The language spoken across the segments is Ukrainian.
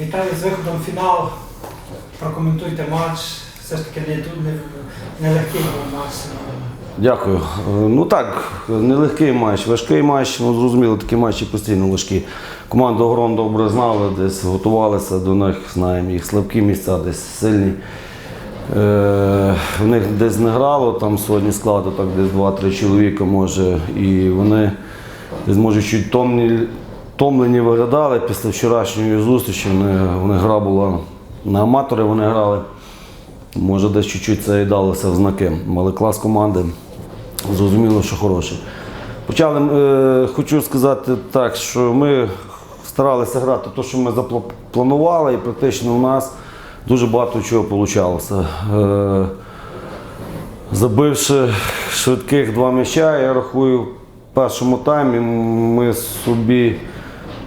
Вітаю з виходом фінал. Прокоментуйте матч. Все ж таки не, не, нелегкий був матч. Дякую. Ну так, нелегкий матч, важкий матч. Ну зрозуміло, такі матчі постійно важкі. Команду Грон добре знали, десь готувалися до них, знаємо їх слабкі місця, десь сильні. Е, в них десь не грало, там сьогодні складу так десь 2-3 чоловіка може. І вони десь може чуть томні, томлені виглядали після вчорашньої зустрічі. Вони, вони гра була на аматори, вони грали. Може, десь чуть-чуть це і далося в знаки. Але клас команди зрозуміло, що хороший. Почали, е, хочу сказати так, що ми старалися грати те, що ми запланували, і практично у нас дуже багато чого вийшло. Е, забивши швидких два м'яча, я рахую, в першому таймі ми собі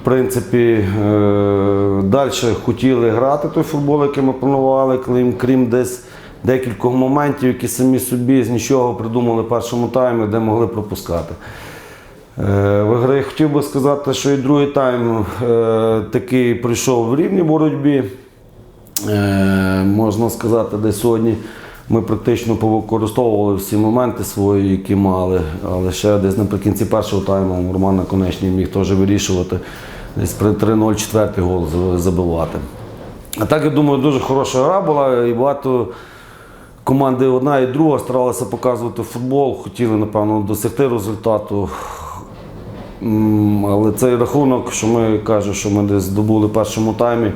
принципі, е, далі хотіли грати той футбол, який ми планували, крім, десь декількох моментів, які самі собі з нічого придумали в першому таймі, де могли пропускати. Е, В грі хотів би сказати, що і другий тайм е, такий прийшов в рівній боротьбі. Можна сказати, десь сьогодні ми практично повикористовували всі моменти свої, які мали, але ще десь наприкінці першого тайму Роман Наконечний міг теж вирішувати, десь при 3-0 четвертий гол забивати. А так, я думаю, дуже хороша гра була і багато команди одна і друга старалися показувати футбол, хотіли, напевно, досягти результату. Але цей рахунок, що ми кажемо, що ми десь здобули в першому таймі,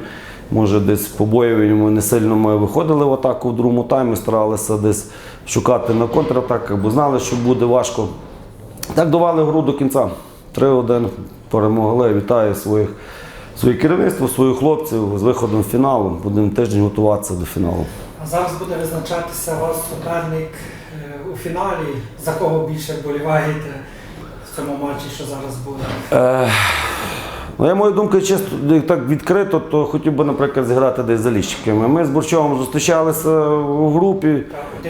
може десь побоюємо, не сильно ми виходили в атаку в другому таймі, старалися десь шукати на контратаках, бо знали, що буде важко. Так довели гру до кінця. 3-1 перемогли. Вітаю своїх, своє керівництво, своїх хлопців з виходом в фіналу. Будемо тиждень готуватися до фіналу. А зараз буде визначатися вас суперник е, у фіналі. За кого більше вболіваєте в цьому матчі, що зараз буде? Ну, я мою думку, чисто як так відкрито, то хотів би, наприклад, зіграти десь за ліщиками. Ми з Борчовим зустрічалися у групі.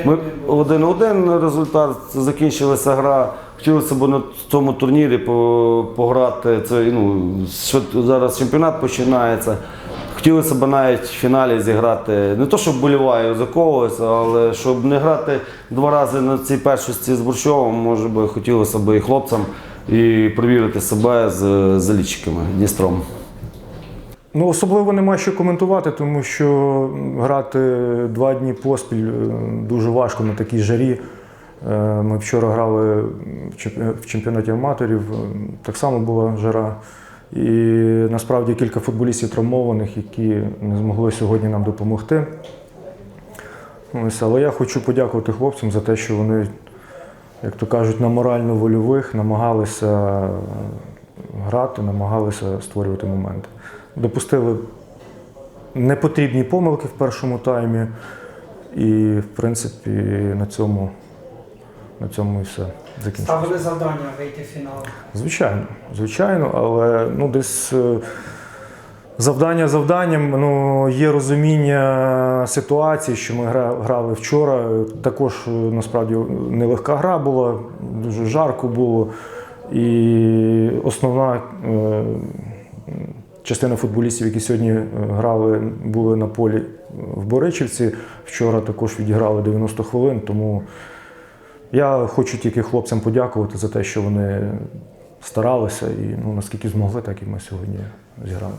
Ми один-один результат, закінчилася гра. Хотілося б на цьому турнірі пограти. Це ну, зараз чемпіонат починається. Хотілося б навіть в фіналі зіграти не то, щоб боліваю за когось, але щоб не грати два рази на цій першості з Борщовим, може би хотілося б і хлопцям і перевірити себе з залічиками Дністром. Ну, особливо нема що коментувати, тому що грати два дні поспіль е, дуже важко на такій жарі. Е, Ми вчора грали в чемпіонаті аматорів, е, так само була жара. І насправді кілька футболістів травмованих, які не змогли сьогодні нам допомогти. Ось, але я хочу подякувати хлопцям за те, що вони, як то кажуть, на морально-вольових намагалися грати, намагалися створювати моменти. Допустили непотрібні помилки в першому таймі, і, в принципі, на цьому, на цьому і все закінчилося. Ставили завдання вийти в фінал. Звичайно, звичайно, але ну, десь е, завдання завданням ну, є розуміння ситуації, що ми гра- грали вчора. Також е, насправді нелегка гра була, дуже жарко було. І основна е, частина футболістів, які сьогодні е, грали, були на полі в Боричівці. Вчора також відіграли 90 хвилин, тому. Я хочу тільки хлопцям подякувати за те, що вони старалися і ну, наскільки змогли, так і ми сьогодні зіграли.